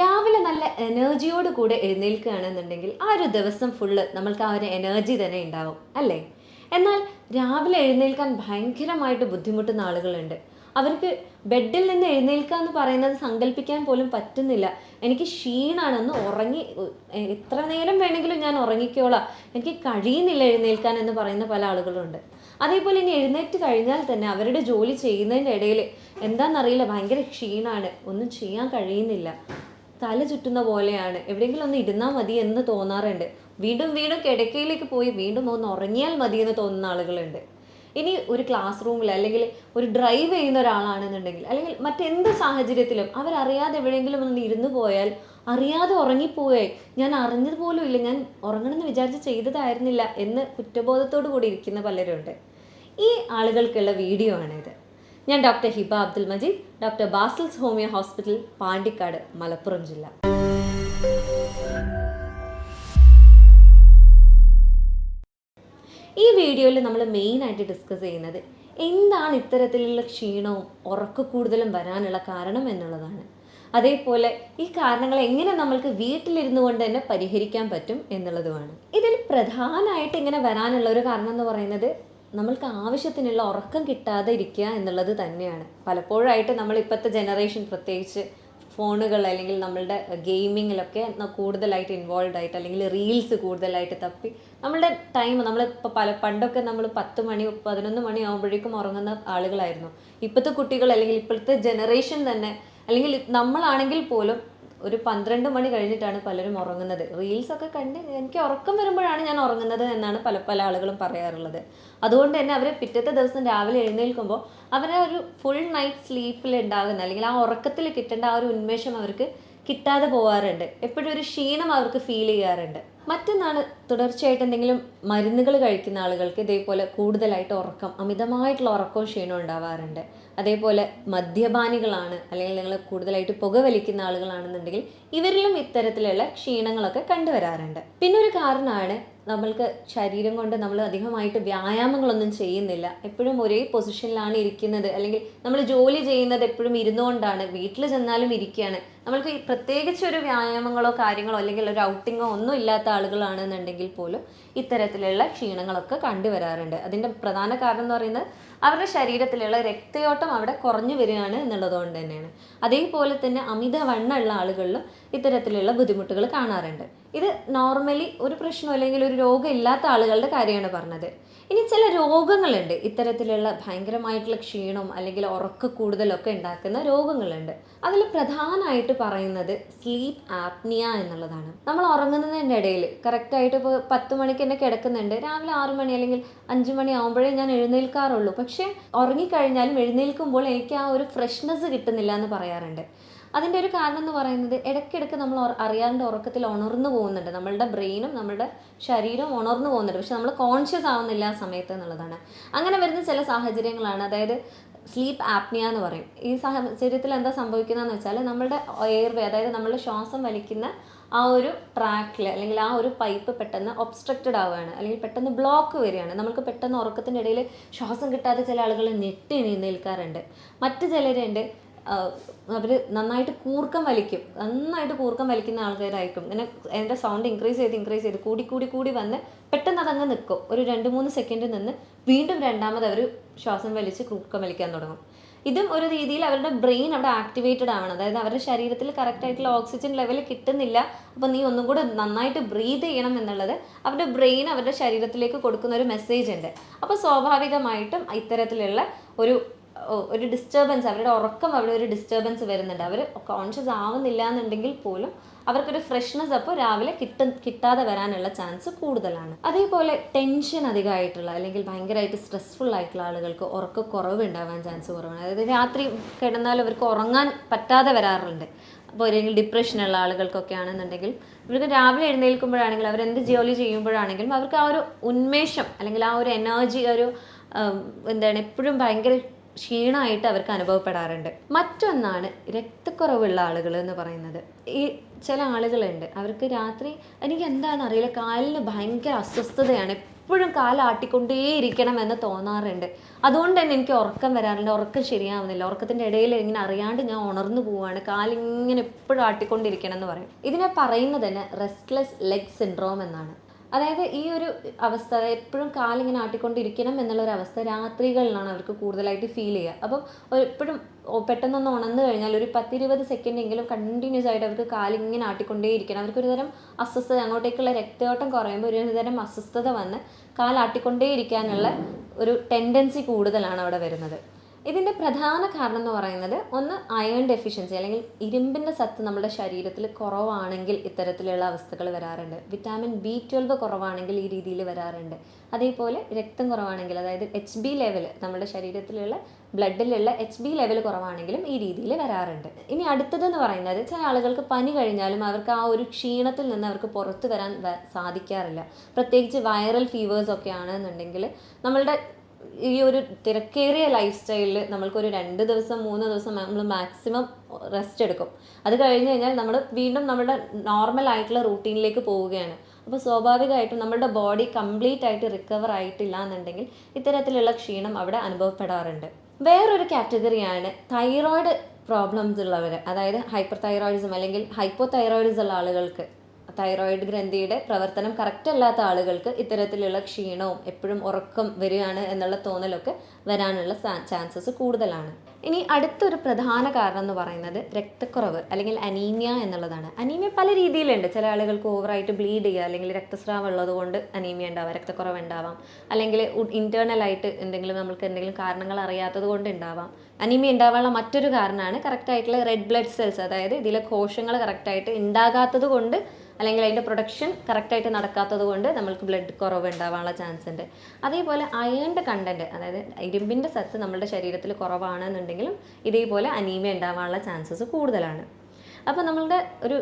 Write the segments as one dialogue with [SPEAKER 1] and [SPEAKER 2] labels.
[SPEAKER 1] രാവിലെ നല്ല എനർജിയോട് കൂടെ എഴുന്നേൽക്കുകയാണെന്നുണ്ടെങ്കിൽ ആ ഒരു ദിവസം ഫുള്ള് നമ്മൾക്ക് ആ ഒരു എനർജി തന്നെ ഉണ്ടാവും അല്ലേ? എന്നാൽ രാവിലെ എഴുന്നേൽക്കാൻ ഭയങ്കരമായിട്ട് ബുദ്ധിമുട്ടുന്ന ആളുകളുണ്ട്. അവർക്ക് ബെഡിൽ നിന്ന് എഴുന്നേൽക്കുക എന്ന് പറയുന്നത് സങ്കല്പിക്കാൻ പോലും പറ്റുന്നില്ല. എനിക്ക് ക്ഷീണാണെന്ന് ഉറങ്ങി എത്ര നേരം വേണമെങ്കിലും ഞാൻ ഉറങ്ങിക്കോളാം. എനിക്ക് കഴിയുന്നില്ല എഴുന്നേൽക്കാൻ എന്ന് പറയുന്ന പല ആളുകളുണ്ട്. അതേപോലെ ഇനി എഴുന്നേറ്റ് കഴിഞ്ഞാൽ തന്നെ അവരുടെ ജോലി ചെയ്യുന്നതിന്റെ ഇടയിൽ എന്താണെന്നറിയില്ല ഭയങ്കര ക്ഷീണാണ്. ഒന്നും ചെയ്യാൻ കഴിയുന്നില്ല. തല ചുറ്റുന്ന പോലെയാണ്. എവിടെയെങ്കിലും ഒന്ന് ഇരുന്നാൽ മതി എന്ന് തോന്നാറുണ്ട്. വീണ്ടും വീണ്ടും കിടക്കയിലേക്ക് പോയി വീണ്ടും ഒന്ന് ഉറങ്ങിയാൽ മതി എന്ന് തോന്നുന്ന ആളുകളുണ്ട്. ഇനി ഒരു ക്ലാസ് റൂമിൽ അല്ലെങ്കിൽ ഒരു ഡ്രൈവ് ചെയ്യുന്ന ഒരാളാണെന്നുണ്ടെങ്കിൽ അല്ലെങ്കിൽ മറ്റെന്ത് സാഹചര്യത്തിലും അവരറിയാതെ എവിടെയെങ്കിലും ഒന്ന് ഇരുന്ന് പോയാൽ അറിയാതെ ഉറങ്ങിപ്പോയായി ഞാൻ അറിഞ്ഞത് പോലും ഇല്ല ഞാൻ ഉറങ്ങണമെന്ന് വിചാരിച്ച് ചെയ്തതായിരുന്നില്ല എന്ന് കുറ്റബോധത്തോടു കൂടി ഇരിക്കുന്ന പലരുണ്ട്. ഈ ആളുകൾക്കുള്ള വീഡിയോ ആണിത്. ഞാൻ doctor Hiba Abdul Majeed doctor Basal's homeo hospital Pandikkad Malappuram ജില്ല. ഈ വീഡിയോയിൽ നമ്മൾ മെയിനായിട്ട് ഡിസ്കസ് ചെയ്യുന്നത് എന്താണ് ഇത്തരത്തിലുള്ള ക്ഷീണവും ഉറക്കക്കൂടുതലും വരാനുള്ള കാരണം എന്നുള്ളതാണ്. അതേപോലെ ഈ കാരണങ്ങൾ എങ്ങനെ നമ്മൾക്ക് വീട്ടിലിരുന്നു കൊണ്ട് തന്നെ പരിഹരിക്കാൻ പറ്റും എന്നുള്ളതുമാണ്. ഇതിൽ പ്രധാനമായിട്ട് ഇങ്ങനെ വരാനുള്ള ഒരു കാരണം എന്ന് പറയുന്നത് നമ്മൾക്ക് ആവശ്യത്തിനുള്ള ഉറക്കം കിട്ടാതെ ഇരിക്കുക എന്നുള്ളത് തന്നെയാണ്. പലപ്പോഴായിട്ട് നമ്മൾ ഇപ്പോഴത്തെ ജനറേഷൻ പ്രത്യേകിച്ച് ഫോണുകൾ അല്ലെങ്കിൽ നമ്മളുടെ ഗെയിമിങ്ങിലൊക്കെ കൂടുതലായിട്ട് ഇൻവോൾവ് ആയിട്ട് അല്ലെങ്കിൽ റീൽസ് കൂടുതലായിട്ട് തപ്പി നമ്മളുടെ ടൈം നമ്മൾ ഇപ്പോൾ പല പണ്ടൊക്കെ നമ്മൾ പത്ത് മണി പതിനൊന്ന് മണി ആകുമ്പോഴേക്കും ഉറങ്ങുന്ന ആളുകളായിരുന്നു. ഇപ്പോഴത്തെ കുട്ടികൾ അല്ലെങ്കിൽ ഇപ്പോഴത്തെ ജനറേഷൻ തന്നെ അല്ലെങ്കിൽ നമ്മളാണെങ്കിൽ പോലും ഒരു പന്ത്രണ്ട് മണി കഴിഞ്ഞിട്ടാണ് പലരും ഉറങ്ങുന്നത്. റീൽസൊക്കെ കണ്ട് എനിക്ക് ഉറക്കം വരുമ്പോഴാണ് ഞാൻ ഉറങ്ങുന്നത് എന്നാണ് പല പല ആളുകളും പറയാറുള്ളത്. അതുകൊണ്ട് തന്നെ അവർ പിറ്റത്തെ ദിവസം രാവിലെ എഴുന്നേൽക്കുമ്പോൾ അവരെ ഒരു ഫുൾ നൈറ്റ് സ്ലീപ്പിൽ ഉണ്ടാകുന്ന അല്ലെങ്കിൽ ആ ഉറക്കത്തിൽ കിട്ടേണ്ട ആ ഒരു ഉന്മേഷം അവർക്ക് കിട്ടാതെ പോവാറുണ്ട്. എപ്പോഴും ഒരു ക്ഷീണം അവർക്ക് ഫീൽ ചെയ്യാറുണ്ട്. മറ്റൊന്നാണ് തുടർച്ചയായിട്ട് എന്തെങ്കിലും മരുന്നുകൾ കഴിക്കുന്ന ആളുകൾക്ക് ഇതേപോലെ കൂടുതലായിട്ട് ഉറക്കം അമിതമായിട്ടുള്ള ഉറക്കവും ക്ഷീണവും ഉണ്ടാവാറുണ്ട്. അതേപോലെ മദ്യപാനികളാണ് അല്ലെങ്കിൽ നിങ്ങൾ കൂടുതലായിട്ട് പുകവലിക്കുന്ന ആളുകളാണെന്നുണ്ടെങ്കിൽ ഇവരിലും ഇത്തരത്തിലുള്ള ക്ഷീണങ്ങളൊക്കെ കണ്ടുവരാറുണ്ട്. പിന്നെ ഒരു കാരണമാണ് നമ്മൾക്ക് ശരീരം കൊണ്ട് നമ്മൾ അധികമായിട്ട് വ്യായാമങ്ങളൊന്നും ചെയ്യുന്നില്ല. എപ്പോഴും ഒരേ പൊസിഷനിലാണ് ഇരിക്കുന്നത്. അല്ലെങ്കിൽ നമ്മൾ ജോലി ചെയ്യുന്നത് എപ്പോഴും ഇരുന്നുകൊണ്ടാണ്. വീട്ടിൽ ചെന്നാലും ഇരിക്കുകയാണ്. നമ്മൾക്ക് പ്രത്യേകിച്ച് ഒരു വ്യായാമങ്ങളോ കാര്യങ്ങളോ അല്ലെങ്കിൽ ഒരു ഔട്ടിങ്ങോ ഒന്നും ഇല്ലാത്ത ആളുകളാണെന്നുണ്ടെങ്കിൽ പോലും ഇത്തരത്തിലുള്ള ക്ഷീണങ്ങളൊക്കെ കണ്ടുവരാറുണ്ട്. അതിന്റെ പ്രധാന കാരണം എന്ന് പറയുന്നത് അവരുടെ ശരീരത്തിലുള്ള രക്തയോട്ടം അവിടെ കുറഞ്ഞു വരികയാണ് എന്നുള്ളത് കൊണ്ട് തന്നെയാണ്. അതേപോലെ തന്നെ അമിത വണ്ണമുള്ള ആളുകളിലും ഇത്തരത്തിലുള്ള ബുദ്ധിമുട്ടുകൾ കാണാറുണ്ട്. ഇത് നോർമലി ഒരു പ്രശ്നം അല്ലെങ്കിൽ ഒരു രോഗം ഇല്ലാത്ത ആളുകളുടെ കാര്യമാണ് പറഞ്ഞത്. ഇനി ചില രോഗങ്ങളുണ്ട്. ഇത്തരത്തിലുള്ള ഭയങ്കരമായിട്ടുള്ള ക്ഷീണം അല്ലെങ്കിൽ ഉറക്ക കൂടുതലൊക്കെ ഉണ്ടാക്കുന്ന രോഗങ്ങളുണ്ട്. അതിൽ പ്രധാനമായിട്ട് പറയുന്നത് സ്ലീപ്പ് ആപ്നിയ എന്നുള്ളതാണ്. നമ്മൾ ഉറങ്ങുന്നതിന്റെ ഇടയിൽ കറക്റ്റായിട്ട് ഇപ്പോൾ പത്ത് മണിക്ക് തന്നെ കിടക്കുന്നുണ്ട്. രാവിലെ ആറ് മണി അല്ലെങ്കിൽ അഞ്ച് മണി ആകുമ്പോഴേ ഞാൻ എഴുന്നേൽക്കാറുള്ളൂ. പക്ഷേ ഉറങ്ങിക്കഴിഞ്ഞാലും എഴുന്നേൽക്കുമ്പോൾ എനിക്ക് ആ ഒരു ഫ്രഷ്നെസ് കിട്ടുന്നില്ല എന്ന് പറയാറുണ്ട്. അതിന്റെ ഒരു കാരണം എന്ന് പറയുന്നത് ഇടയ്ക്കിടയ്ക്ക് നമ്മൾ അറിയാതെ ഉറക്കത്തിൽ ഉണർന്നു പോകുന്നുണ്ട്. നമ്മളുടെ ബ്രെയിനും നമ്മളുടെ ശരീരവും ഉണർന്നു പോകുന്നുണ്ട്. പക്ഷെ നമ്മൾ കോൺഷ്യസ് ആവുന്നില്ല ആ സമയത്ത് എന്നുള്ളതാണ്. അങ്ങനെ വരുന്ന ചില സാഹചര്യങ്ങളാണ്. അതായത് സ്ലീപ്പ് ആപ്നിയ എന്ന് പറയും. ഈ സാഹചര്യത്തിൽ എന്താ സംഭവിക്കുന്നതെന്ന് വെച്ചാൽ നമ്മളുടെ എയർവേ അതായത് നമ്മളുടെ ശ്വാസം വലിക്കുന്ന ആ ഒരു ട്രാക്കിൽ അല്ലെങ്കിൽ ആ ഒരു പൈപ്പ് പെട്ടെന്ന് ഒബ്സ്ട്രക്റ്റഡ് ആവുകയാണ്. അല്ലെങ്കിൽ പെട്ടെന്ന് ബ്ലോക്ക് വരികയാണ്. നമുക്ക് പെട്ടെന്ന് ഉറക്കത്തിന്റെ ഇടയിൽ ശ്വാസം കിട്ടാതെ ചില ആളുകൾ ഞെട്ടി എഴുന്നേൽക്കാറുണ്ട് മറ്റു ചിലരുണ്ട് അവർ നന്നായിട്ട് കൂർക്കം വലിക്കും. നന്നായിട്ട് കൂർക്കം വലിക്കുന്ന ആൾക്കാരായിരിക്കും. ഇങ്ങനെ അതിന്റെ സൗണ്ട് ഇൻക്രീസ് ചെയ്ത് ഇൻക്രീസ് ചെയ്ത് കൂടി കൂടി കൂടി വന്ന് പെട്ടെന്ന് അതങ്ങ് നിൽക്കും ഒരു രണ്ട് മൂന്ന് സെക്കൻഡ് നിന്ന് വീണ്ടും രണ്ടാമത് അവർ ശ്വാസം വലിച്ച് കൂർക്കം വലിക്കാൻ തുടങ്ങും. ഇതും ഒരു രീതിയിൽ അവരുടെ ബ്രെയിൻ അവിടെ ആക്ടിവേറ്റഡ് ആവണം അതായത് അവരുടെ ശരീരത്തിൽ കറക്റ്റ് ആയിട്ടുള്ള ഓക്സിജൻ ലെവൽ കിട്ടുന്നില്ല. അപ്പോൾ നീ ഒന്നും കൂടെ നന്നായിട്ട് ബ്രീത് ചെയ്യണം എന്നുള്ളത് അവരുടെ ബ്രെയിൻ അവരുടെ ശരീരത്തിലേക്ക് കൊടുക്കുന്ന ഒരു മെസ്സേജ് ഉണ്ട്. അപ്പോൾ സ്വാഭാവികമായിട്ടും ഇത്തരത്തിലുള്ള ഒരു ഒരു ഡിസ്റ്റർബൻസ് അവരുടെ ഉറക്കം അവിടെ ഒരു ഡിസ്റ്റർബൻസ് വരുന്നുണ്ട്. അവർ കോൺഷ്യസ് ആവുന്നില്ല എന്നുണ്ടെങ്കിൽ പോലും അവർക്കൊരു ഫ്രഷ്നെസ് അപ്പോൾ രാവിലെ കിട്ട കിട്ടാതെ വരാനുള്ള ചാൻസ് കൂടുതലാണ്. അതേപോലെ ടെൻഷൻ അധികമായിട്ടുള്ള അല്ലെങ്കിൽ ഭയങ്കരമായിട്ട് സ്ട്രെസ്ഫുൾ ആയിട്ടുള്ള ആളുകൾക്ക് ഉറക്കക്കുറവ് ഉണ്ടാവാൻ ചാൻസ് കുറവാണ്. അതായത് രാത്രി കിടന്നാൽ അവർക്ക് ഉറങ്ങാൻ പറ്റാതെ വരാറുണ്ട്. അപ്പോൾ അല്ലെങ്കിൽ ഡിപ്രഷനുള്ള ആളുകൾക്കൊക്കെ ആണെന്നുണ്ടെങ്കിൽ ഇവർക്ക് രാവിലെ എഴുന്നേൽക്കുമ്പോഴാണെങ്കിൽ അവരെന്ത് ജോലി ചെയ്യുമ്പോഴാണെങ്കിലും അവർക്ക് ആ ഒരു ഉന്മേഷം അല്ലെങ്കിൽ ആ ഒരു എനർജി ഒരു എന്താണ് എപ്പോഴും ഭയങ്കര ക്ഷീണമായിട്ട് അവർക്ക് അനുഭവപ്പെടാറുണ്ട്. മറ്റൊന്നാണ് രക്തക്കുറവുള്ള ആളുകൾ എന്ന് പറയുന്നത്. ഈ ചില ആളുകളുണ്ട്. അവർക്ക് രാത്രി എനിക്ക് എന്താണെന്ന് അറിയില്ല കാലിന് ഭയങ്കര അസ്വസ്ഥതയാണ്. എപ്പോഴും കാലാട്ടിക്കൊണ്ടേയിരിക്കണം എന്ന് തോന്നാറുണ്ട്. അതുകൊണ്ട് തന്നെ എനിക്ക് ഉറക്കം വരാറുണ്ട്. ഉറക്കം ശരിയാവുന്നില്ല. ഉറക്കത്തിന്റെ ഇടയിൽ ഇങ്ങനെ അറിയാണ്ട് ഞാൻ ഉണർന്നു പോവാണ്. കാലിങ്ങനെ എപ്പോഴും ആട്ടിക്കൊണ്ടിരിക്കണം എന്ന് പറയും. ഇതിനെ പറയുന്നത് തന്നെ റെസ്റ്റ്ലെസ് ലെഗ് സിൻഡ്രോം എന്നാണ്. അതായത് ഈ ഒരു അവസ്ഥ എപ്പോഴും കാലിങ്ങനെ ആട്ടിക്കൊണ്ടിരിക്കണം എന്നുള്ള ഒരു അവസ്ഥ രാത്രികളിലാണ് അവർക്ക് കൂടുതലായിട്ട് ഫീൽ ചെയ്യുക. അപ്പം എപ്പോഴും പെട്ടെന്നൊന്ന് ഉണർന്നു കഴിഞ്ഞാൽ ഒരു പത്തിരുപത് സെക്കൻഡ് എങ്കിലും കണ്ടിന്യൂസ് ആയിട്ട് അവർക്ക് കാലിങ്ങനെ ആട്ടിക്കൊണ്ടേയിരിക്കണം. അവർക്ക് ഒരു തരം അസ്വസ്ഥത അങ്ങോട്ടേക്കുള്ള രക്തയോട്ടം കുറയുമ്പോൾ ഒരു തരം അസ്വസ്ഥത വന്ന് കാലാട്ടിക്കൊണ്ടേയിരിക്കാനുള്ള ഒരു ടെൻഡൻസി കൂടുതലാണ് അവിടെ വരുന്നത്. ഇതിന്റെ പ്രധാന കാരണം എന്ന് പറയുന്നത് ഒന്ന് അയൺ ഡെഫിഷ്യൻസി അല്ലെങ്കിൽ ഇരുമ്പിന്റെ സത്ത് നമ്മുടെ ശരീരത്തിൽ കുറവാണെങ്കിൽ ഇത്തരത്തിലുള്ള അവസ്ഥകൾ വരാറുണ്ട്. വിറ്റാമിൻ ബി ട്വൽവ് കുറവാണെങ്കിൽ ഈ രീതിയിൽ വരാറുണ്ട്. അതേപോലെ രക്തം കുറവാണെങ്കിൽ അതായത് എച്ച് ബി ലെവൽ നമ്മുടെ ശരീരത്തിലുള്ള ബ്ലഡിലുള്ള എച്ച് ബി ലെവൽ കുറവാണെങ്കിലും ഈ രീതിയിൽ വരാറുണ്ട്. ഇനി അടുത്തതെന്ന് പറയുന്നത് ചില ആളുകൾക്ക് പനി കഴിഞ്ഞാലും അവർക്ക് ആ ഒരു ക്ഷീണത്തിൽ നിന്ന് അവർക്ക് പുറത്തു വരാൻ സാധിക്കാറില്ല. പ്രത്യേകിച്ച് വൈറൽ ഫീവേഴ്സ് ഒക്കെ ആണെന്നുണ്ടെങ്കിൽ നമ്മളുടെ ഈ ഒരു തിരക്കേറിയ ലൈഫ് സ്റ്റൈലിൽ നമ്മൾക്കൊരു രണ്ട് ദിവസം മൂന്ന് ദിവസം നമ്മൾ മാക്സിമം റെസ്റ്റ് എടുക്കും. അത് കഴിഞ്ഞ് കഴിഞ്ഞാൽ നമ്മൾ വീണ്ടും നമ്മുടെ നോർമൽ ആയിട്ടുള്ള റൂട്ടീനിലേക്ക് പോവുകയാണ്. അപ്പോൾ സ്വാഭാവികമായിട്ടും നമ്മുടെ ബോഡി കംപ്ലീറ്റ് ആയിട്ട് റിക്കവർ ആയിട്ടില്ല എന്നുണ്ടെങ്കിൽ ഇത്തരത്തിലുള്ള ക്ഷീണം അവിടെ അനുഭവപ്പെടാറുണ്ട്. വേറൊരു കാറ്റഗറിയാണ് തൈറോയിഡ് പ്രോബ്ലംസ് ഉള്ളവർ അതായത് ഹൈപ്പർ തൈറോയിഡിസം അല്ലെങ്കിൽ ഹൈപ്പോ തൈറോയിഡിസം ഉള്ള ആളുകൾക്ക്. തൈറോയിഡ് ഗ്രന്ഥിയുടെ പ്രവർത്തനം കറക്റ്റ് അല്ലാത്ത ആളുകൾക്ക് ഇത്തരത്തിലുള്ള ക്ഷീണവും എപ്പോഴും ഉറക്കം വരികയാണ് എന്നുള്ള തോന്നലൊക്കെ വരാനുള്ള ചാൻസസ് കൂടുതലാണ്. ഇനി അടുത്തൊരു പ്രധാന കാരണം എന്ന് പറയുന്നത് രക്തക്കുറവ് അല്ലെങ്കിൽ അനീമിയ എന്നുള്ളതാണ്. അനീമിയ പല രീതിയിലുണ്ട്. ചില ആളുകൾക്ക് ഓവറായിട്ട് ബ്ലീഡ് ചെയ്യുക അല്ലെങ്കിൽ രക്തസ്രാവം ഉള്ളത് കൊണ്ട് അനീമിയ ഉണ്ടാവാം രക്തക്കുറവ് ഉണ്ടാവാം. അല്ലെങ്കിൽ ആയിട്ട് എന്തെങ്കിലും നമുക്ക് എന്തെങ്കിലും കാരണങ്ങൾ അറിയാത്തത് കൊണ്ട് ഉണ്ടാവാം. അനീമിയ ഉണ്ടാവാനുള്ള മറ്റൊരു കാരണമാണ് കറക്റ്റായിട്ടുള്ള റെഡ് ബ്ലഡ് സെൽസ് അതായത് ഇതിലെ കോശങ്ങൾ കറക്റ്റായിട്ട് ഉണ്ടാകാത്തത് കൊണ്ട് അല്ലെങ്കിൽ അതിന്റെ പ്രൊഡക്ഷൻ കറക്റ്റായിട്ട് നടക്കാത്തത് കൊണ്ട് നമ്മൾക്ക് ബ്ലഡ് കുറവ് ഉണ്ടാവാനുള്ള ചാൻസ് ഉണ്ട്. അതേപോലെ അയേണിന്റെ കണ്ടന്റ് അതായത് ഇരുമ്പിന്റെ സത്ത് നമ്മുടെ ശരീരത്തിൽ കുറവാണെന്നുണ്ടെങ്കിലും ഇതേപോലെ അനീമിയ ഉണ്ടാവാനുള്ള ചാൻസസ് കൂടുതലാണ്. അപ്പോൾ നമ്മളുടെ ഒരു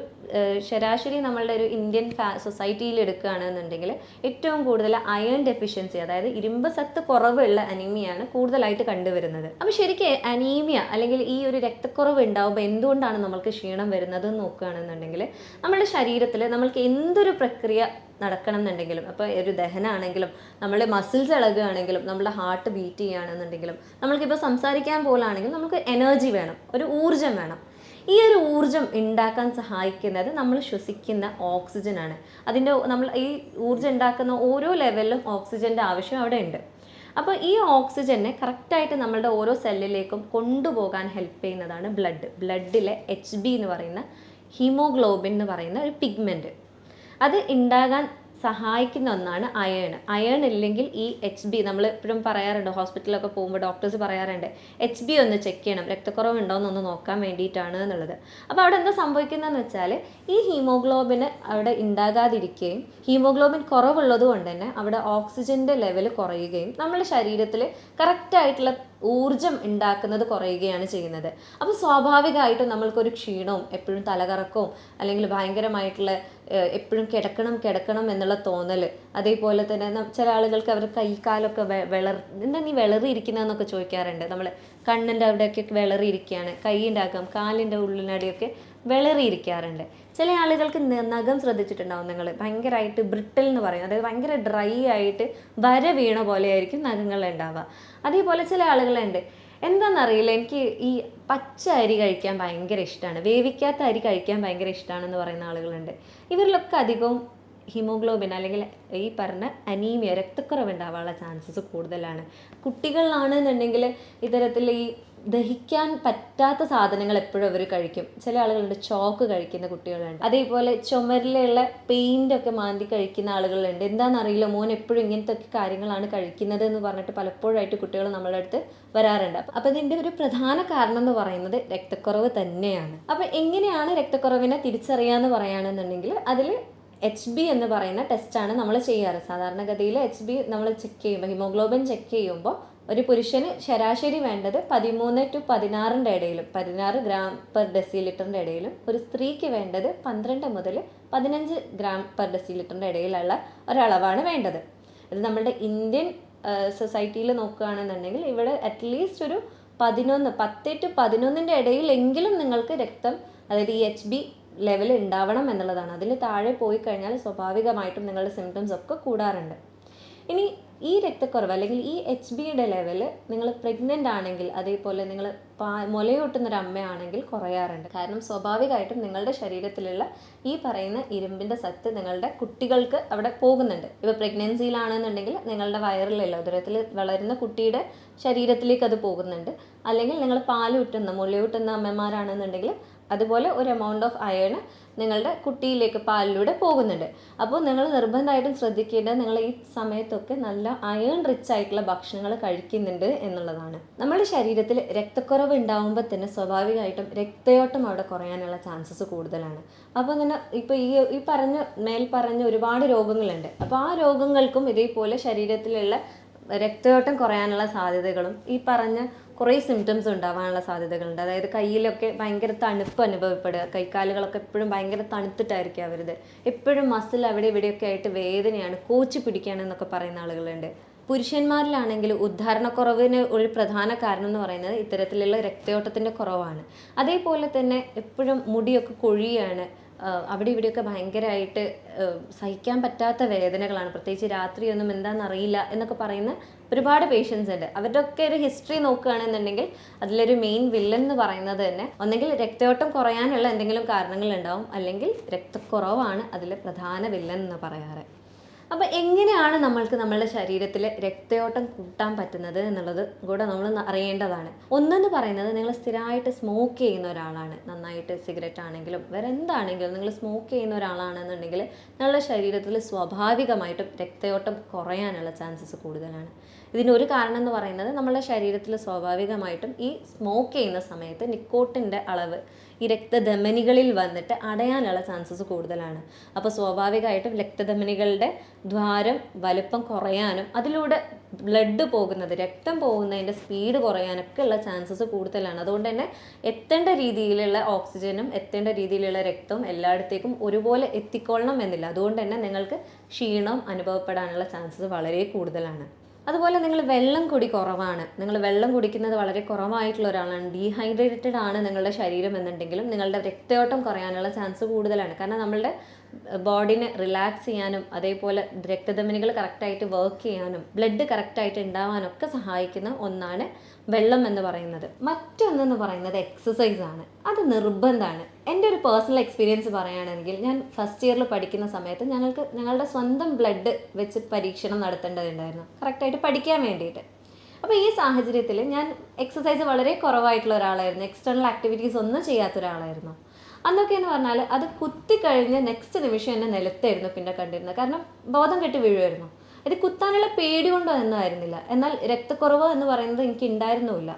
[SPEAKER 1] ശരാശരി നമ്മളുടെ ഒരു ഇന്ത്യൻ ഫാ സൊസൈറ്റിയിൽ എടുക്കുകയാണെന്നുണ്ടെങ്കിൽ ഏറ്റവും കൂടുതൽ അയൺ ഡെഫിഷ്യൻസി അതായത് ഇരുമ്പ് സത്ത് കുറവുള്ള അനീമിയാണ് കൂടുതലായിട്ട് കണ്ടുവരുന്നത്. അപ്പോൾ ശരിക്കും അനീമിയ അല്ലെങ്കിൽ ഈ ഒരു രക്തക്കുറവ് ഉണ്ടാകുമ്പോൾ എന്തുകൊണ്ടാണ് നമ്മൾക്ക് ക്ഷീണം വരുന്നത് നോക്കുകയാണെന്നുണ്ടെങ്കിൽ നമ്മുടെ ശരീരത്തിൽ നമ്മൾക്ക് എന്തൊരു പ്രക്രിയ നടക്കണം എന്നുണ്ടെങ്കിലും അപ്പോൾ ഒരു ദഹനമാണെങ്കിലും നമ്മുടെ മസിൽസ് ഇളകുകയാണെങ്കിലും നമ്മുടെ ഹാർട്ട് ബീറ്റ് ചെയ്യുകയാണെന്നുണ്ടെങ്കിലും നമ്മൾക്കിപ്പോൾ സംസാരിക്കാൻ പോലാണെങ്കിലും നമുക്ക് എനർജി വേണം ഒരു ഊർജം വേണം. ഈ ഒരു ഊർജം ഉണ്ടാക്കാൻ സഹായിക്കുന്നത് നമ്മൾ ശ്വസിക്കുന്ന ഓക്സിജനാണ് അതിന്റെ നമ്മൾ ഈ ഊർജം ഉണ്ടാക്കുന്ന ഓരോ ലെവലിലും ഓക്സിജന്റെ ആവശ്യം അവിടെ ഉണ്ട് അപ്പോൾ ഈ ഓക്സിജനെ കറക്റ്റായിട്ട് നമ്മളുടെ ഓരോ സെല്ലിലേക്കും കൊണ്ടുപോകാൻ ഹെൽപ്പ് ചെയ്യുന്നതാണ് ബ്ലഡ് ബ്ലഡിലെ എച്ച് ബി എന്ന് പറയുന്ന ഹീമോഗ്ലോബിൻ എന്ന് പറയുന്ന ഒരു പിഗ്മെന്റ് അത് ഉണ്ടാകാൻ സഹായിക്കുന്ന ഒന്നാണ് അയേൺ. അയേൺ ഇല്ലെങ്കിൽ ഈ എച്ച് ബി നമ്മൾ എപ്പോഴും പറയാറുണ്ട് ഹോസ്പിറ്റലിലൊക്കെ പോകുമ്പോൾ ഡോക്ടേഴ്സ് പറയാറുണ്ട് എച്ച് ബി ഒന്ന് ചെക്ക് ചെയ്യണം രക്തക്കുറവ് ഉണ്ടോ എന്നൊന്ന് നോക്കാൻ വേണ്ടിയിട്ടാണ് എന്നുള്ളത്. അപ്പോൾ അവിടെ എന്താ സംഭവിക്കുന്നതെന്ന് വെച്ചാൽ ഈ ഹീമോഗ്ലോബിന് അവിടെ ഉണ്ടാകാതിരിക്കുകയും ഹീമോഗ്ലോബിൻ കുറവുള്ളത് കൊണ്ട് തന്നെ അവിടെ ഓക്സിജന്റെ ലെവൽ കുറയുകയും നമ്മുടെ ശരീരത്തിൽ കറക്റ്റായിട്ടുള്ള ഊർജം ഉണ്ടാക്കുന്നത് കുറയുകയാണ് ചെയ്യുന്നത്. അപ്പോൾ സ്വാഭാവികമായിട്ടും നമ്മൾക്കൊരു ക്ഷീണവും എപ്പോഴും തലകറക്കവും അല്ലെങ്കിൽ ഭയങ്കരമായിട്ടുള്ള എപ്പോഴും കിടക്കണം കിടക്കണം എന്നുള്ള തോന്നൽ അതേപോലെ തന്നെ ചില ആളുകൾക്ക് അവർ കൈക്കാലൊക്കെ വിളർ എന്താ നീ വിളറിയിരിക്കുന്നതെന്നൊക്കെ ചോദിക്കാറുണ്ട്. നമ്മൾ കണ്ണിന്റെ അവിടെയൊക്കെ വിളറിയിരിക്കുകയാണ് കൈയിന്റെ അകം കാലിന്റെ ഉള്ളിനടിയൊക്കെ വിളറിയിരിക്കാറുണ്ട്. ചില ആളുകൾക്ക് നഖം ശ്രദ്ധിച്ചിട്ടുണ്ടാവും നിങ്ങൾ ഭയങ്കരമായിട്ട് ബ്രിട്ടിൽ എന്ന് പറയും. അതായത് ഭയങ്കര ഡ്രൈ ആയിട്ട് വര വീണ പോലെയായിരിക്കും നഖങ്ങൾ ഉണ്ടാവുക. അതേപോലെ ചില ആളുകളുണ്ട്. എന്താണെന്നറിയില്ല എനിക്ക് ഈ പച്ച അരി കഴിക്കാൻ ഭയങ്കര ഇഷ്ടമാണ് വേവിക്കാത്ത അരി കഴിക്കാൻ ഭയങ്കര ഇഷ്ടമാണെന്ന് പറയുന്ന ആളുകളുണ്ട്. ഇവരിലൊക്കെ അധികവും ഹിമോഗ്ലോബിൻ അല്ലെങ്കിൽ ഈ പറഞ്ഞ അനീമിയ രക്തക്കുറവ് ഉണ്ടാവാനുള്ള ചാൻസസ് കൂടുതലാണ്. കുട്ടികളിലാണെന്നുണ്ടെങ്കിൽ ഇത്തരത്തിൽ ഈ ദഹിക്കാൻ പറ്റാത്ത സാധനങ്ങൾ എപ്പോഴും അവർ കഴിക്കും. ചില ആളുകളുണ്ട് ചോക്ക് കഴിക്കുന്ന കുട്ടികളുണ്ട്. അതേപോലെ ചുമരിലുള്ള പെയിന്റ് ഒക്കെ മാന്തി കഴിക്കുന്ന ആളുകളുണ്ട്. എന്താണെന്നറിയില്ല മോൻ എപ്പോഴും ഇങ്ങനത്തെ ഒക്കെ കാര്യങ്ങളാണ് കഴിക്കുന്നത് എന്ന് പറഞ്ഞിട്ട് പലപ്പോഴായിട്ട് കുട്ടികൾ നമ്മളുടെ അടുത്ത് വരാറുണ്ട്. അപ്പോൾ ഇതിന്റെ ഒരു പ്രധാന കാരണം എന്ന് പറയുന്നത് രക്തക്കുറവ് തന്നെയാണ്. അപ്പോൾ എങ്ങനെയാണ് രക്തക്കുറവിനെ തിരിച്ചറിയാന്ന് പറയുകയാണെന്നുണ്ടെങ്കിൽ അതിൽ എച്ച് ബി എന്ന് പറയുന്ന ടെസ്റ്റാണ് നമ്മൾ ചെയ്യാറ്. സാധാരണഗതിയിൽ എച്ച് ബി നമ്മൾ ചെക്ക് ചെയ്യുമ്പോൾ ഹിമോഗ്ലോബിൻ ചെക്ക് ചെയ്യുമ്പോൾ ഒരു പുരുഷന് ശരാശരി വേണ്ടത് പതിമൂന്ന് ടു പതിനാറിന്റെ ഇടയിലും പതിനാറ് ഗ്രാം പെർ ഡെസി ലിറ്ററിന്റെ ഇടയിലും ഒരു സ്ത്രീക്ക് വേണ്ടത് പന്ത്രണ്ട് മുതൽ പതിനഞ്ച് ഗ്രാം പെർ ഡെസി ലിറ്ററിന്റെ ഇടയിലുള്ള ഒരളവാണ് വേണ്ടത്. ഇത് നമ്മുടെ ഇന്ത്യൻ സൊസൈറ്റിയിൽ നോക്കുകയാണെന്നുണ്ടെങ്കിൽ ഇവിടെ അറ്റ്ലീസ്റ്റ് ഒരു പതിനൊന്ന് പത്ത് ടു പതിനൊന്നിന്റെ ഇടയിലെങ്കിലും നിങ്ങൾക്ക് രക്തം അതായത് ഈ എച്ച് ബി ലെവൽ ഉണ്ടാവണം എന്നുള്ളതാണ്. അതിൽ താഴെ പോയി കഴിഞ്ഞാൽ സ്വാഭാവികമായിട്ടും നിങ്ങളുടെ സിംറ്റംസ് ഒക്കെ കൂടാറുണ്ട്. ഇനി ഈ രക്തക്കുറവ് അല്ലെങ്കിൽ ഈ എച്ച് ബിയുടെ ലെവൽ നിങ്ങൾ പ്രഗ്നന്റ് ആണെങ്കിൽ അതേപോലെ നിങ്ങൾ മുലയൂട്ടുന്ന ഒരു അമ്മയാണെങ്കിൽ കുറയാറുണ്ട്. കാരണം സ്വാഭാവികമായിട്ടും നിങ്ങളുടെ ശരീരത്തിലുള്ള ഈ പറയുന്ന ഇരുമ്പിന്റെ സത്ത് നിങ്ങളുടെ കുട്ടികൾക്ക് അവിടെ പോകുന്നുണ്ട്. ഇപ്പോൾ പ്രഗ്നൻസിയിലാണെന്നുണ്ടെങ്കിൽ നിങ്ങളുടെ വയറിലുള്ള ഉദരത്തിൽ വളരുന്ന കുട്ടിയുടെ ശരീരത്തിലേക്ക് അത് പോകുന്നുണ്ട്. അല്ലെങ്കിൽ നിങ്ങൾ പാലൂട്ടുന്ന മുലയൂട്ടുന്ന അമ്മമാരാണെന്നുണ്ടെങ്കിൽ അതുപോലെ ഒരു എമൗണ്ട് ഓഫ് അയൺ നിങ്ങളുടെ കുട്ടിയിലേക്ക് പാലിലൂടെ പോകുന്നുണ്ട്. അപ്പോൾ നിങ്ങൾ നിർബന്ധമായിട്ടും ശ്രദ്ധിക്കേണ്ടത് നിങ്ങൾ ഈ സമയത്തൊക്കെ നല്ല അയൺ റിച്ച് ആയിട്ടുള്ള ഭക്ഷണങ്ങൾ കഴിക്കുന്നുണ്ട് എന്നുള്ളതാണ്. നമ്മുടെ ശരീരത്തിൽ രക്തക്കുറവ് ഉണ്ടാകുമ്പോൾ തന്നെ സ്വാഭാവികമായിട്ടും രക്തയോട്ടം അവിടെ കുറയാനുള്ള ചാൻസസ് കൂടുതലാണ്. അപ്പോൾ തന്നെ ഇപ്പോൾ ഈ ഈ പറഞ്ഞ മേൽ പറഞ്ഞ ഒരുപാട് രോഗങ്ങളുണ്ട്. അപ്പോൾ ആ രോഗങ്ങൾക്കും ഇതേപോലെ ശരീരത്തിലുള്ള രക്തയോട്ടം കുറയാനുള്ള സാധ്യതകളും ഈ പറഞ്ഞ കുറേ സിംറ്റംസ് ഉണ്ടാവാനുള്ള സാധ്യതകളുണ്ട്. അതായത് കയ്യിലൊക്കെ ഭയങ്കര തണുപ്പ് അനുഭവപ്പെടുക. കൈക്കാലുകളൊക്കെ എപ്പോഴും ഭയങ്കര തണുത്തിട്ടായിരിക്കും അവരുത്. എപ്പോഴും മസിൽ അവിടെ ഇവിടെയൊക്കെ ആയിട്ട് വേദനയാണ് കോച്ചി പിടിക്കുകയാണെന്നൊക്കെ പറയുന്ന ആളുകളുണ്ട്. പുരുഷന്മാരിലാണെങ്കിൽ ഉദ്ധാരണക്കുറവിന് ഒരു പ്രധാന കാരണം എന്ന് പറയുന്നത് ഇത്തരത്തിലുള്ള രക്തയോട്ടത്തിന്റെ കുറവാണ്. അതേപോലെ തന്നെ എപ്പോഴും മുടിയൊക്കെ കൊഴിയാണ്. അവിടെ ഇവിടെയൊക്കെ ഭയങ്കരമായിട്ട് സഹിക്കാൻ പറ്റാത്ത വേദനകളാണ്. പ്രത്യേകിച്ച് രാത്രിയൊന്നും എന്താണെന്നറിയില്ല എന്നൊക്കെ പറയുന്ന ഒരുപാട് പേഷ്യൻസ് ഉണ്ട്. അവരുടെ ഒക്കെ ഒരു ഹിസ്റ്ററി നോക്കുകയാണെന്നുണ്ടെങ്കിൽ അതിലൊരു മെയിൻ വില്ലൻ എന്ന് പറയുന്നത് തന്നെ ഒന്നെങ്കിൽ രക്തയോട്ടം കുറയാനുള്ള എന്തെങ്കിലും കാരണങ്ങൾ ഉണ്ടാവും അല്ലെങ്കിൽ രക്തക്കുറവാണ് അതിലെ പ്രധാന വില്ലൻ എന്ന് പറയാറ്. അപ്പോൾ എങ്ങനെയാണ് നമ്മൾക്ക് നമ്മളുടെ ശരീരത്തിൽ രക്തയോട്ടം കൂട്ടാൻ പറ്റുന്നത് എന്നുള്ളത് കൂടെ നമ്മൾ അറിയേണ്ടതാണ്. ഒന്നെന്ന് പറയുന്നത് നിങ്ങൾ സ്ഥിരമായിട്ട് സ്മോക്ക് ചെയ്യുന്ന ഒരാളാണ്. നന്നായിട്ട് സിഗരറ്റ് ആണെങ്കിലും വേറെ എന്താണെങ്കിലും നിങ്ങൾ സ്മോക്ക് ചെയ്യുന്ന ഒരാളാണെന്നുണ്ടെങ്കിൽ നിങ്ങളുടെ ശരീരത്തിൽ സ്വാഭാവികമായിട്ടും രക്തയോട്ടം കുറയാനുള്ള ചാൻസസ് കൂടുതലാണ്. ഇതിന് ഒരു കാരണം എന്ന് പറയുന്നത് നമ്മുടെ ശരീരത്തിൽ സ്വാഭാവികമായിട്ടും ഈ സ്മോക്ക് ചെയ്യുന്ന സമയത്ത് നിക്കോട്ടിന്റെ അളവ് ഈ രക്തധമനികളിൽ വന്നിട്ട് അടയാനുള്ള ചാൻസസ് കൂടുതലാണ്. അപ്പോൾ സ്വാഭാവികമായിട്ടും രക്തധമനികളുടെ ദ്വാരം വലുപ്പം കുറയാനും അതിലൂടെ ബ്ലഡ് പോകുന്നത് രക്തം പോകുന്നതിന്റെ സ്പീഡ് കുറയാനൊക്കെ ഉള്ള ചാൻസസ് കൂടുതലാണ്. അതുകൊണ്ട് തന്നെ എത്തേണ്ട രീതിയിലുള്ള ഓക്സിജനും എത്തേണ്ട രീതിയിലുള്ള രക്തവും എല്ലായിടത്തേക്കും ഒരുപോലെ എത്തിക്കൊള്ളണം എന്നില്ല. അതുകൊണ്ട് തന്നെ നിങ്ങൾക്ക് ക്ഷീണം അനുഭവപ്പെടാനുള്ള ചാൻസസ് വളരെ കൂടുതലാണ്. അതുപോലെ നിങ്ങൾ വെള്ളം കുടി കുറവാണ്. നിങ്ങൾ വെള്ളം കുടിക്കുന്നത് വളരെ കുറവായിട്ടുള്ള ഒരാളാണ്. ഡീഹൈഡ്രേറ്റഡ് ആണ് നിങ്ങളുടെ ശരീരം എന്നുണ്ടെങ്കിലും നിങ്ങളുടെ രക്തയോട്ടം കുറയാനുള്ള ചാൻസ് കൂടുതലാണ്. കാരണം നമ്മളുടെ ബോഡിനെ റിലാക്സ് ചെയ്യാനും അതേപോലെ രക്തധമനികൾ കറക്റ്റായിട്ട് വർക്ക് ചെയ്യാനും ബ്ലഡ് കറക്റ്റായിട്ട് ഉണ്ടാവാനും ഒക്കെ സഹായിക്കുന്ന ഒന്നാണ് വെള്ളം എന്ന് പറയുന്നത്. മറ്റൊന്നെന്ന് പറയുന്നത് എക്സസൈസ് ആണ്. അത് നിർബന്ധമാണ്. എന്റെ ഒരു പേഴ്സണൽ എക്സ്പീരിയൻസ് പറയുകയാണെങ്കിൽ ഞാൻ ഫസ്റ്റ് ഇയറിൽ പഠിക്കുന്ന സമയത്ത് ഞങ്ങൾക്ക് ഞങ്ങളുടെ സ്വന്തം ബ്ലഡ് വെച്ച് പരീക്ഷണം നടത്തേണ്ടതുണ്ടായിരുന്നു. കറക്റ്റായിട്ട് പഠിക്കാൻ വേണ്ടിയിട്ട്. അപ്പോൾ ഈ സാഹചര്യത്തിൽ ഞാൻ എക്സസൈസ് വളരെ കുറവായിട്ടുള്ള ഒരാളായിരുന്നു. എക്സ്റ്റേണൽ ആക്ടിവിറ്റീസ് ഒന്നും ചെയ്യാത്ത ഒരാളായിരുന്നു. അന്നൊക്കെ എന്ന് പറഞ്ഞാൽ അത് കുത്തിക്കഴിഞ്ഞ് നെക്സ്റ്റ് നിമിഷം എന്നെ നിലത്തായിരുന്നു പിന്നെ കണ്ടിരുന്നത്. കാരണം ബോധം കെട്ടി വീഴുമായിരുന്നു ഇത് കുത്താനുള്ള പേടി കൊണ്ടോ എന്നായിരുന്നില്ല എന്നാൽ രക്തക്കുറവ് എന്ന് പറയുന്നത് എനിക്ക് ഉണ്ടായിരുന്നുമില്ല.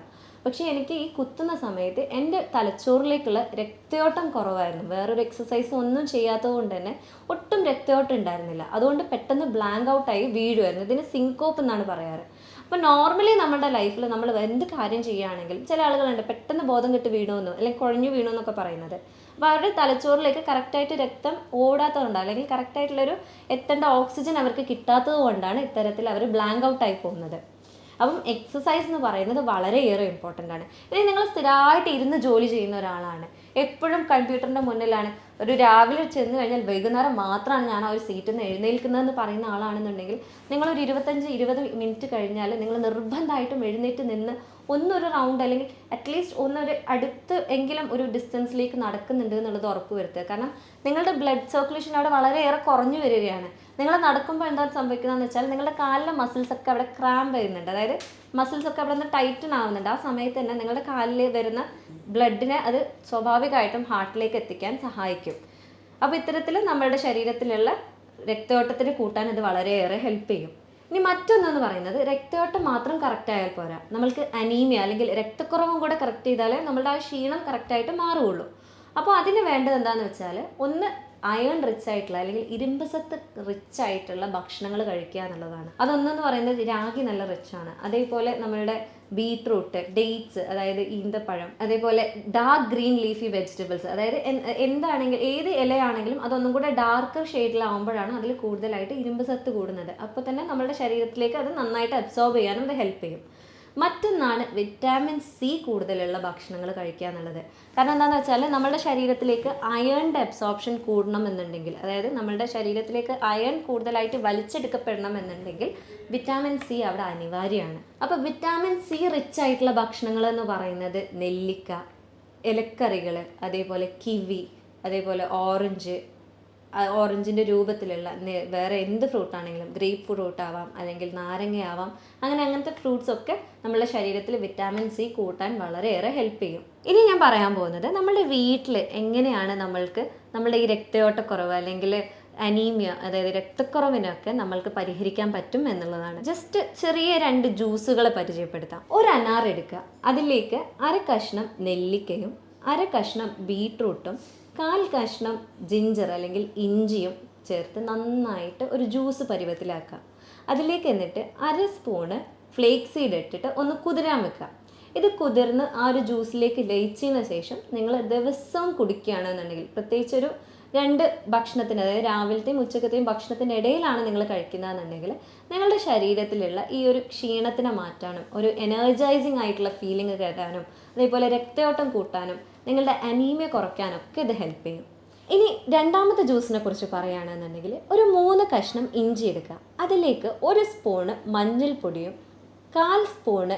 [SPEAKER 1] പക്ഷേ എനിക്ക് ഈ കുത്തുന്ന സമയത്ത് എന്റെ തലച്ചോറിലേക്കുള്ള രക്തയോട്ടം കുറവായിരുന്നു. വേറൊരു എക്സസൈസ് ഒന്നും ചെയ്യാത്തത് കൊണ്ട് തന്നെ ഒട്ടും രക്തയോട്ടം ഉണ്ടായിരുന്നില്ല. അതുകൊണ്ട് പെട്ടെന്ന് ബ്ലാങ്ക് ഔട്ടായി വീഴുമായിരുന്നു ഇതിന് സിങ്കോപ്പ് എന്നാണ് പറയാറ്. അപ്പോൾ നോർമലി നമ്മുടെ ലൈഫിൽ നമ്മൾ എന്ത് കാര്യം ചെയ്യുകയാണെങ്കിലും ചില ആളുകളുണ്ട് പെട്ടെന്ന് ബോധം കെട്ട് വീണോന്നോ അല്ലെങ്കിൽ കുഴഞ്ഞു വീണോ എന്നൊക്കെ പറയുന്നത്. അപ്പോൾ അവരുടെ തലച്ചോറിലേക്ക് കറക്റ്റായിട്ട് രക്തം ഓടാത്തതുകൊണ്ട് അല്ലെങ്കിൽ കറക്റ്റായിട്ടുള്ളൊരു എത്തേണ്ട ഓക്സിജൻ അവർക്ക് കിട്ടാത്തത് കൊണ്ടാണ് ഇത്തരത്തിൽ അവർ ബ്ലാങ്ക് ഔട്ടായി പോകുന്നത്. അപ്പം എക്സസൈസ് എന്ന് പറയുന്നത് വളരെയേറെ ഇമ്പോർട്ടന്റ് ആണ്. ഇനി നിങ്ങൾ സ്ഥിരമായിട്ട് ഇരുന്ന് ജോലി ചെയ്യുന്ന ഒരാളാണ്. എപ്പോഴും കമ്പ്യൂട്ടറിന്റെ മുന്നിലാണ്. ഒരു രാവിലെ ചെന്ന് കഴിഞ്ഞാൽ വൈകുന്നേരം മാത്രമാണ് ഞാൻ ആ ഒരു സീറ്റിൽ നിന്ന് എഴുന്നേൽക്കുന്നതെന്ന് പറയുന്ന ആളാണെന്നുണ്ടെങ്കിൽ നിങ്ങളൊരു ഇരുപത്തഞ്ച് ഇരുപത് മിനിറ്റ് കഴിഞ്ഞാൽ നിങ്ങൾ നിർബന്ധമായിട്ടും എഴുന്നേറ്റ് നിന്ന് ഒന്നൊരു റൗണ്ട് അല്ലെങ്കിൽ അറ്റ്ലീസ്റ്റ് ഒന്നൊരു അടുത്ത് എങ്കിലും ഒരു ഡിസ്റ്റൻസിലേക്ക് നടക്കുന്നുണ്ട് എന്നുള്ളത് ഉറപ്പ് വരുത്തുക. കാരണം നിങ്ങളുടെ ബ്ലഡ് സർക്കുലേഷൻ അവിടെ വളരെയേറെ കുറഞ്ഞു വരികയാണ്. നിങ്ങൾ നടക്കുമ്പോൾ എന്താ സംഭവിക്കുന്നതെന്ന് വെച്ചാൽ നിങ്ങളുടെ കാലിലെ മസിൽസ് ഒക്കെ അവിടെ ക്രാമ്പ് വരുന്നുണ്ട് അതായത് മസിൽസ് ഒക്കെ അവിടെ നിന്ന് ടൈറ്റൻ ആവുന്നുണ്ട്. ആ സമയത്ത് തന്നെ നിങ്ങളുടെ കാലിൽ വരുന്ന ബ്ലഡിനെ അത് സ്വാഭാവികമായിട്ടും ഹാർട്ടിലേക്ക് എത്തിക്കാൻ സഹായിക്കും. അപ്പോൾ ഇത്തരത്തിൽ നമ്മുടെ ശരീരത്തിലുള്ള രക്തയോട്ടത്തിന് കൂട്ടാൻ ഇത് വളരെയേറെ ഹെൽപ്പ് ചെയ്യും. ഇനി മറ്റൊന്നെന്ന് പറയുന്നത് രക്തയോട്ടം മാത്രം കറക്റ്റ് ആയാൽ പോരാ. നമ്മൾക്ക് അനീമിയ അല്ലെങ്കിൽ രക്തക്കുറവും കൂടെ കറക്റ്റ് ചെയ്താലേ നമ്മളുടെ ആ ക്ഷീണം കറക്റ്റായിട്ട് മാറുകയുള്ളൂ. അപ്പോൾ അതിന് വേണ്ടത് എന്താണെന്ന് വെച്ചാൽ ഒന്ന് അയൺ റിച്ച് ആയിട്ടുള്ള അല്ലെങ്കിൽ ഇരുമ്പ് സത്ത് റിച്ച് ആയിട്ടുള്ള ഭക്ഷണങ്ങൾ കഴിക്കുക എന്നുള്ളതാണ്. അതൊന്നെന്ന് പറയുന്നത് രാഗി നല്ല റിച്ച് ആണ്. അതേപോലെ നമ്മളുടെ ബീട്രൂട്ട് ഡേറ്റ്സ് അതായത് ഈന്തപ്പഴം അതേപോലെ ഡാർക്ക് ഗ്രീൻ ലീഫി വെജിറ്റബിൾസ് അതായത് എന്താണെങ്കിലും ഏത് ഇലയാണെങ്കിലും അതൊന്നും കൂടെ ഡാർക്കർ ഷെയ്ഡിലാവുമ്പോഴാണ് അതിൽ കൂടുതലായിട്ട് ഇരുമ്പ് സത്ത് കൂടുന്നത്. അപ്പോൾ തന്നെ നമ്മുടെ ശരീരത്തിലേക്ക് അത് നന്നായിട്ട് അബ്സോർബ് ചെയ്യാനും അത് ഹെൽപ്പ് ചെയ്യും. മറ്റൊന്നാണ് വിറ്റാമിൻ സി കൂടുതലുള്ള ഭക്ഷണങ്ങൾ കഴിക്കുക എന്നുള്ളത്. കാരണം എന്താണെന്ന് വെച്ചാൽ നമ്മുടെ ശരീരത്തിലേക്ക് അയണിന്റെ അബ്സോർപ്ഷൻ കൂടണം എന്നുണ്ടെങ്കിൽ അതായത് നമ്മുടെ ശരീരത്തിലേക്ക് അയൺ കൂടുതലായിട്ട് വലിച്ചെടുക്കപ്പെടണം എന്നുണ്ടെങ്കിൽ വിറ്റാമിൻ സി അവിടെ അനിവാര്യമാണ്. അപ്പോൾ വിറ്റാമിൻ സി റിച്ച് ആയിട്ടുള്ള ഭക്ഷണങ്ങൾ എന്ന് പറയുന്നത് നെല്ലിക്ക ഇലക്കറികൾ അതേപോലെ കിവി അതേപോലെ ഓറഞ്ച് ഓറഞ്ചിന്റെ രൂപത്തിലുള്ള വേറെ എന്ത് ഫ്രൂട്ട് ആണെങ്കിലും ഗ്രേപ്പ് ഫ്രൂട്ട് ആവാം അല്ലെങ്കിൽ നാരങ്ങയാവാം അങ്ങനെ അങ്ങനത്തെ ഫ്രൂട്ട്സ് ഒക്കെ നമ്മുടെ ശരീരത്തിൽ വിറ്റാമിൻ സി കൂട്ടാൻ വളരെയേറെ ഹെൽപ്പ് ചെയ്യും. ഇനി ഞാൻ പറയാൻ പോകുന്നത് നമ്മുടെ വീട്ടിൽ എങ്ങനെയാണ് നമ്മൾക്ക് നമ്മുടെ ഈ രക്തയോട്ടക്കുറവ് അല്ലെങ്കിൽ അനീമിയ അതായത് രക്തക്കുറവിനൊക്കെ നമ്മൾക്ക് പരിഹരിക്കാൻ പറ്റും എന്നുള്ളതാണ്. ജസ്റ്റ് ചെറിയ രണ്ട് ജ്യൂസുകളെ പരിചയപ്പെടുത്താം. ഒരു അനാർ എടുക്കുക. അതിലേക്ക് അര കഷ്ണം നെല്ലിക്കയും അര കഷ്ണം ബീട്രൂട്ടും കാൽ കഷ്ണം ജിഞ്ചർ അല്ലെങ്കിൽ ഇഞ്ചിയും ചേർത്ത് നന്നായിട്ട് ഒരു ജ്യൂസ് പരുവത്തിലാക്കുക. അതിലേക്ക് എന്നിട്ട് അര സ്പൂണ് ഫ്ലേക്ക് സീഡ് ഇട്ടിട്ട് ഒന്ന് കുതിരാൻ വെക്കുക. ഇത് കുതിർന്ന് ആ ഒരു ജ്യൂസിലേക്ക് ലയിച്ചതിന് ശേഷം നിങ്ങൾ ദിവസവും കുടിക്കുകയാണെന്നുണ്ടെങ്കിൽ പ്രത്യേകിച്ച് ഒരു രണ്ട് ഭക്ഷണത്തിന് അതായത് രാവിലത്തെയും ഉച്ചക്കത്തെയും ഭക്ഷണത്തിന്റെ ഇടയിലാണ് നിങ്ങൾ കഴിക്കുന്നതെന്നുണ്ടെങ്കിൽ നിങ്ങളുടെ ശരീരത്തിലുള്ള ഈ ഒരു ക്ഷീണത്തിനെ മാറ്റാനും ഒരു എനർജൈസിങ് ആയിട്ടുള്ള ഫീലിംഗ് കേട്ടാനും അതേപോലെ രക്തയോട്ടം കൂട്ടാനും നിങ്ങളുടെ അനീമിയ കുറയ്ക്കാനൊക്കെ ഇത് ഹെൽപ്പ് ചെയ്യും. ഇനി രണ്ടാമത്തെ ജ്യൂസിനെ കുറിച്ച് പറയുകയാണെന്നുണ്ടെങ്കിൽ ഒരു മൂന്ന് കഷ്ണം ഇഞ്ചി എടുക്കുക. അതിലേക്ക് ഒരു സ്പൂണ് മഞ്ഞൾപ്പൊടിയും കാൽ സ്പൂണ്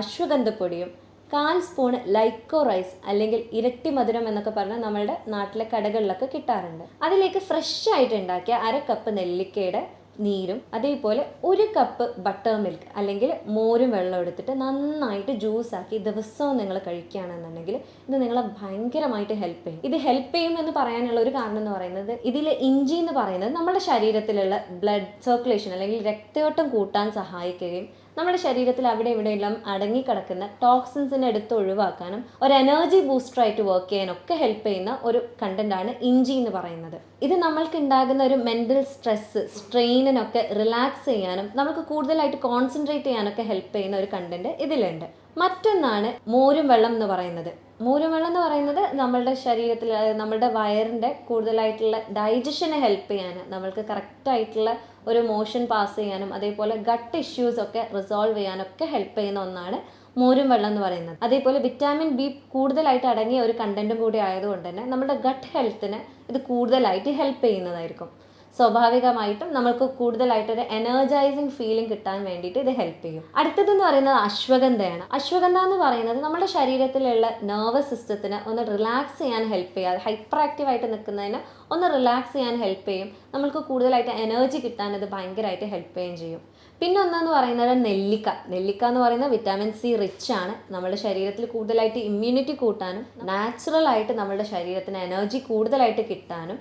[SPEAKER 1] അശ്വഗന്ധപ്പൊടിയും കാൽ സ്പൂൺ ലൈക്കോ റൈസ് അല്ലെങ്കിൽ ഇരട്ടി മധുരം എന്നൊക്കെ പറഞ്ഞാൽ നമ്മുടെ നാട്ടിലെ കടകളിലൊക്കെ കിട്ടാറുണ്ട്. അതിലേക്ക് ഫ്രഷ് ആയിട്ട് ഉണ്ടാക്കിയ അര കപ്പ് നെല്ലിക്കയുടെ നീരും അതേപോലെ ഒരു കപ്പ് ബട്ടർ മിൽക്ക് അല്ലെങ്കിൽ മോരും വെള്ളം എടുത്തിട്ട് നന്നായിട്ട് ജ്യൂസാക്കി ദിവസവും നിങ്ങൾ കഴിക്കുകയാണെന്നുണ്ടെങ്കിൽ ഇത് നിങ്ങളെ ഭയങ്കരമായിട്ട് ഹെൽപ്പ് ചെയ്യും. ഇത് ഹെൽപ്പ് ചെയ്യും എന്ന് പറയാനുള്ള ഒരു കാരണം എന്ന് പറയുന്നത് ഇതിൽ ഇഞ്ചി എന്ന് പറയുന്നത് നമ്മുടെ ശരീരത്തിലുള്ള ബ്ലഡ് സർക്കുലേഷൻ അല്ലെങ്കിൽ രക്തയോട്ടം കൂട്ടാൻ സഹായിക്കുകയും നമ്മുടെ ശരീരത്തിൽ അവിടെ ഇവിടെയെല്ലാം അടങ്ങിക്കിടക്കുന്ന ടോക്സിൻസിനെ എടുത്ത് ഒഴിവാക്കാനും ഒരു എനർജി ബൂസ്റ്ററായിട്ട് വർക്ക് ചെയ്യാനൊക്കെ ഹെൽപ്പ് ചെയ്യുന്ന ഒരു കണ്ടന്റാണ് ഇഞ്ചി എന്ന് പറയുന്നത്. ഇത് നമ്മൾക്ക് ഉണ്ടാകുന്ന ഒരു മെന്റൽ സ്ട്രെസ്സ് സ്ട്രെയിനിനൊക്കെ റിലാക്സ് ചെയ്യാനും നമുക്ക് കൂടുതലായിട്ട് കോൺസെൻട്രേറ്റ് ചെയ്യാനൊക്കെ ഹെൽപ്പ് ചെയ്യുന്ന ഒരു കണ്ടന്റ് ഇതിലുണ്ട്. മറ്റൊന്നാണ് മോരും വെള്ളം എന്ന് പറയുന്നത്. മോരും വെള്ളം എന്ന് പറയുന്നത് നമ്മളുടെ ശരീരത്തിൽ നമ്മളുടെ വയറിന്റെ കൂടുതലായിട്ടുള്ള ഡൈജഷനെ ഹെൽപ്പ് ചെയ്യാനും നമ്മൾക്ക് കറക്റ്റായിട്ടുള്ള ഒരു മോഷൻ പാസ് ചെയ്യാനും അതേപോലെ ഗട്ട് ഇഷ്യൂസ് ഒക്കെ റിസോൾവ് ചെയ്യാനൊക്കെ ഹെൽപ്പ് ചെയ്യുന്ന ഒന്നാണ് മോരും വെള്ളം എന്ന് പറയുന്നത്. അതേപോലെ വിറ്റാമിൻ ബി കൂടുതലായിട്ട് അടങ്ങിയ ഒരു കണ്ടന്റും കൂടി ആയതുകൊണ്ട് തന്നെ നമ്മുടെ ഗട്ട് ഹെൽത്തിന് ഇത് കൂടുതലായിട്ട് ഹെൽപ്പ് ചെയ്യുന്നതായിരിക്കും. സ്വാഭാവികമായിട്ടും നമുക്ക് കൂടുതലായിട്ടൊരു എനർജൈസിങ് ഫീലിംഗ് കിട്ടാൻ വേണ്ടിയിട്ട് ഇത് ഹെൽപ്പ് ചെയ്യും. അടുത്തതെന്ന് പറയുന്നത് അശ്വഗന്ധയാണ്. അശ്വഗന്ധ എന്ന് പറയുന്നത് നമ്മുടെ ശരീരത്തിലുള്ള നെർവസ് സിസ്റ്റത്തിന് ഒന്ന് റിലാക്സ് ചെയ്യാൻ ഹെൽപ്പ് ചെയ്യുക. ഹൈപ്പർ ആക്റ്റീവ് ആയിട്ട് നിൽക്കുന്നതിന് ഒന്ന് റിലാക്സ് ചെയ്യാൻ ഹെൽപ്പ് ചെയ്യും. നമുക്ക് കൂടുതലായിട്ട് എനർജി കിട്ടാൻ ഇത് ഭയങ്കരമായിട്ട് ഹെൽപ്പ് ചെയ്യുകയും ചെയ്യും. പിന്നെ ഒന്നെന്ന് പറയുന്നത് നെല്ലിക്ക. നെല്ലിക്ക എന്ന് പറയുന്നത് വിറ്റാമിൻ സി റിച്ച് ആണ്. നമ്മുടെ ശരീരത്തിൽ കൂടുതലായിട്ട് ഇമ്മ്യൂണിറ്റി കൂട്ടാനും നാച്ചുറലായിട്ട് നമ്മുടെ ശരീരത്തിന് എനർജി കൂടുതലായിട്ട് കിട്ടാനും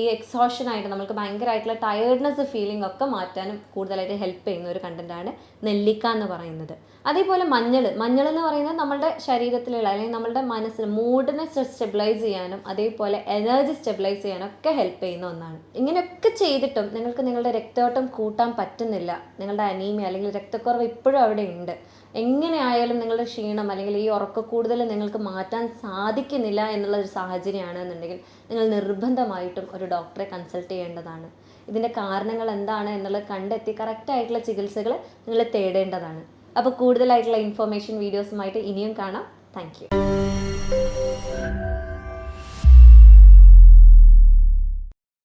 [SPEAKER 1] ഈ എക്സോഷനായിട്ട് നമുക്ക് ഭയങ്കരമായിട്ടുള്ള ടയേർഡ്നെസ് ഫീലിംഗ് ഒക്കെ മാറ്റാനും കൂടുതലായിട്ട് ഹെൽപ്പ് ചെയ്യുന്ന ഒരു കണ്ടന്റാണ് നെല്ലിക്ക എന്ന് പറയുന്നത്. അതേപോലെ മഞ്ഞൾ മഞ്ഞൾ എന്ന് പറയുന്നത് നമ്മുടെ ശരീരത്തിലുള്ള അല്ലെങ്കിൽ നമ്മുടെ മനസ്സിന് മൂഡിനെ സ്റ്റെബിലൈസ് ചെയ്യാനും അതേപോലെ എനർജി സ്റ്റെബിലൈസ് ചെയ്യാനും ഒക്കെ ഹെൽപ്പ് ചെയ്യുന്ന ഒന്നാണ്. ഇങ്ങനെയൊക്കെ ചെയ്തിട്ടും നിങ്ങൾക്ക് നിങ്ങളുടെ രക്തയോട്ടം കൂട്ടാൻ പറ്റുന്നില്ല. നിങ്ങളുടെ അനീമിയ അല്ലെങ്കിൽ രക്തക്കുറവ് ഇപ്പോഴും അവിടെ ഉണ്ട്. എങ്ങനെയായാലും നിങ്ങളുടെ ക്ഷീണം അല്ലെങ്കിൽ ഈ ഉറക്ക കൂടുതൽ നിങ്ങൾക്ക് മാറ്റാൻ സാധിക്കുന്നില്ല എന്നുള്ള ഒരു സാഹചര്യമാണ് എന്നുണ്ടെങ്കിൽ നിങ്ങൾ നിർബന്ധമായിട്ടും ഒരു ഡോക്ടറെ കൺസൾട്ട് ചെയ്യേണ്ടതാണ്. ഇതിന്റെ കാരണങ്ങൾ എന്താണ് എന്നുള്ളത് കണ്ടെത്തി കറക്റ്റായിട്ടുള്ള ചികിത്സകൾ നിങ്ങൾ തേടേണ്ടതാണ്. അപ്പോൾ കൂടുതലായിട്ടുള്ള ഇൻഫോർമേഷൻ വീഡിയോസുമായിട്ട് ഇനിയും കാണാം. താങ്ക്